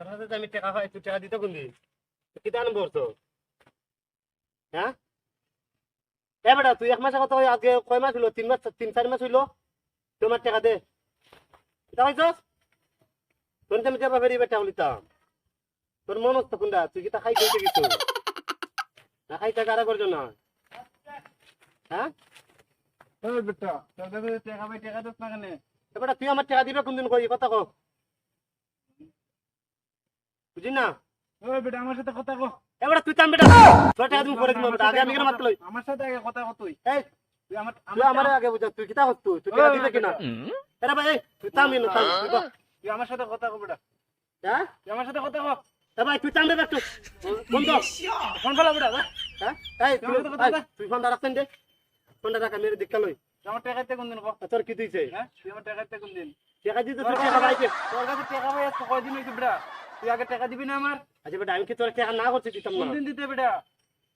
তোর হাতে আমি টাকা পাই তুই টাকা দিতে কোনদি কি দান করছ? হ্যাঁ? এ বেটা তুই এক মাসের কথা আজকে কয় মাস হইল? তিন মাস তিন চার মাস হইল? তোমার টাকা দে। এটা পাইছস তোর আমি যাবা ফেরি বেটা বলিতাম তোর মন হচ্ছে কোনটা? তুই কি তা খাই খাইতে কিছু? না খাইতে কারা করছ না হ্যাঁ? বেটা তোর টাকা পাই টাকা দিস না কেন? বেটা তুই আমার টাকা দিবে কোনদিন কই? কথা কো বুঝি না ওই বেটা আমার সাথে কথা কো এবার তুই তাম বেটা। তোর টাকা তুমি করে দিবো বেটা আগে আমি কেন মারতে লই? আমার সাথে আগে কথা কো তুই। এই তুই আমার তুই আমার আগে বুঝা তুই কিতা করছ তুই? তুই টাকা দিবে কিনা? এরা ভাই তুই তাম তুই আমার সাথে কথা কো বেটা। হ্যাঁ তুই আমার সাথে কথা কো এ ভাই তুই তাম বন্ধ ফোন ফেলা বেটা হ্যাঁ? এই তুই কথা তুই ফোনটা রাখছেন দে। ফোনটা রাখা মেরে দেখা লই। আমার কোন দিন কো তোর কি দিছে? হ্যাঁ? তুই আমার টাকা কোন দিন? টাকা দিতে তোর টাকা তোর কাছে টাকা আজকে কয়দিন হয়েছে বেটা? তুই আগে টাকা দিবি না আমার? আচ্ছা বেটা আমি কি তোর টাকা না করছি দিতাম কোন না? দিন দিতে বেটা?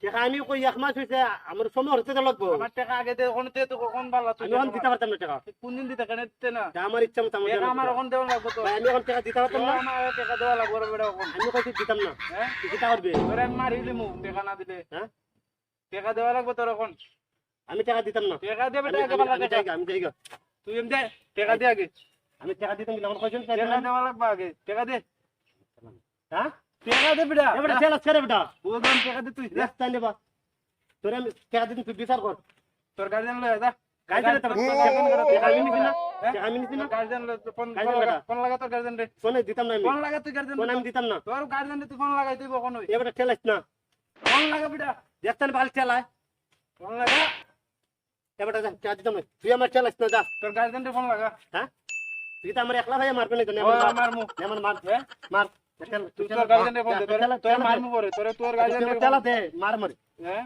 টাকা আমি কই এক মাস হইছে আমার সময় হতে তো লাগবো। আমার টাকা আগে দে ওখানে তে তো কখন ভালো তুই আমি দিতে পারতাম না টাকা। কোন দিন দিতে কেন দিতে না? আমার ইচ্ছা মতো আমার আমার লাগবে। দেওয়া লাগবে তো আমি এখন টাকা দিতে পারতাম না। আমার টাকা দেওয়া লাগবে বেটা ওখানে আমি কইছি দিতাম না? হ্যাঁ? করবি তোরে আমি মারি দিমু টাকা না দিলে। হ্যাঁ? টাকা দেওয়া লাগবে তোর এখন। আমি টাকা দিতাম না। টাকা দে বেটা আগে আমি টাকা আমি যাইগা। তুই এম দে টাকা দে আগে। আমি টাকা দিতাম কিন্তু আমার কয়জন টাকা দেওয়া লাগবে আগে। টাকা দে। হ্যাঁ? টাকা দে বেটা। এবারে তেল আছে রে বেটা। ও দাম টাকা দে তুই। রাস্তা তোরে আমি টাকা দিতাম তুই বিচার কর। তোর গার্জেন লয় যা। গার্জেন তো আমি নিছি না হ্যাঁ? আমি নিছি না। তোর লয় তো ফোন ফোন লাগা বেটা। ফোন লাগা তোর গার্জেন রে। কোনে দিতাম না আমি। ফোন লাগা তুই গার্জেন কোন আমি দিতাম না। তোর তুই ফোন লাগাই তুই কখন হই এবারে তেল আছে না। ফোন লাগা বেটা। দেখতেন ভালো তেল আয় ফোন লাগা। এবারে যা টাকা দিতাম না। তুই আমার আছে না যা। তোর গার্জেন রে ফোন লাগা। হ্যাঁ? তুই তো আমার একলা ভাই মারবে না তো আমার আমার মুখ নে আমার মার হ্যাঁ? মার হ্যাঁ?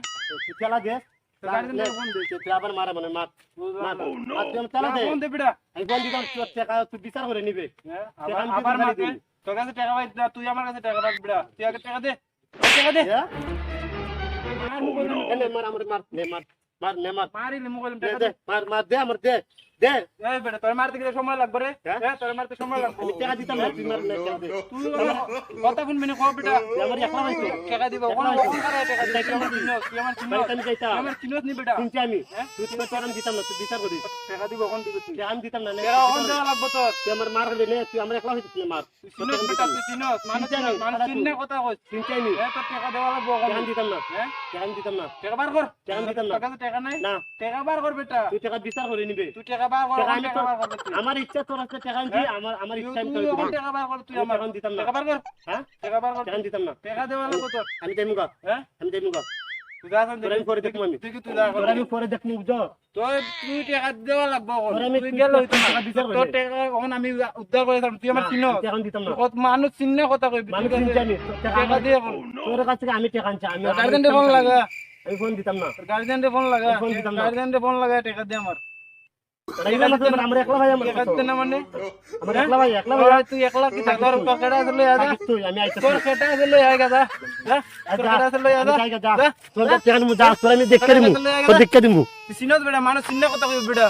মানে বিচার করে নিবে। হ্যাঁ, তোর কাছে টাকা পাই না, তুই আমার কাছে টাকা রাখ বিড়া তুই আগে টাকা দে। টাকা দে। মার মার মার নে মার মার মার। দে টাকা দে দে। মার মার দে আমার দে। দে। এই বেটা তোর মারতে গেলে সময় লাগবে রে। হ্যাঁ? হ্যাঁ তোর মারতে সময় লাগবে। আমি টাকা দিতাম না তুই মার নে দে তুই কথা শুনবি না কো বেটা। তুই আমার একলা ভাই টাকা দিব একলা কোন হইছো। কোন করে টাকা দিবি। আমার চিনোস তুই আমার চিনোস। আমি যাইতাম আমার চিনোস নি বেটা। চিনছি আমি। হ্যাঁ? তুই তোমার তোর দিতাম না তুই বিচার করিস। টাকা দিব কোন দিবি তুই? আমি দিতাম না নে টাকা কোন দেওয়া লাগবে তোর? তুই আমার মার হলে নে তুই আমার একলা হইছিস নে মার তুই বেটা তুই চিনোস। মানুষ চিনছি আমি, চিনোস মানুষ সারা কথা কইস। চিনছি আমি। হ্যাঁ তোর টাকা দেওয়া লাগবে কোন আমি দিতাম না। হ্যাঁ? টাকা দিতাম না। টাকা বার কর। টাকা দিতাম না। টাকা নাই? না। টাকা বার কর বেটা। তুই টাকা বিচার করে নিবে। তুই টাকা আমার ইচ্ছা তোর কাছে টাকা আমি আমার আমার ইচ্ছা আমি তোর টাকা বার কর তুই আমার দিতাম না। টাকা বার কর। হ্যাঁ? টাকা বার কর। দিতাম না। টাকা দেওয়া লাগবে তোর আমি যাইমু গা হ্যাঁ? আমি যাইমু গা তুই যা সামনে তোর আমি পরে দেখব তুই তুই যা আমি পরে দেখমু বুঝো তোর তুই টাকা দেওয়া লাগবে এখন। তুই তুই গেল তো টাকা দিতে তোর পারবি। টাকা আমি উদ্ধার করে দিলাম তুই আমার না, চিনো দিতাম না। কত মানুষ চিনে কথা আছে? চিনছি আমি। তোর টাকা টাকা দিয়ে এখন। তোর কাছ থেকে আমি টাকা আনছি। আমি আমার গার্জেন ফোন মতো লাগা। আমি ফোন দিতাম না। গার্জেন ফোন লাগা। ফোন দিতাম না। গার্জেন ফোন লাগা টাকা দে আমার। আমার একলা ভাই আমার টাকা না মানে? আমার একলা ভাই একলা ভাই। তুই একলা কি থাক তোর তোর আছে লই আদা? তুই আমি আইতাছি। তোর কেটা আছে লই আয় গাদা? তোর কেটা আছে লই আদা? আমি যাইগা, যা যা। তোর কাছে টাকা যা তোর আমি দেখে দিমু। তোর কাছে লই আয় তোর গা। দেখে দিমু। তুই বেটা মানুষ চিনে কথা কইবি বেটা।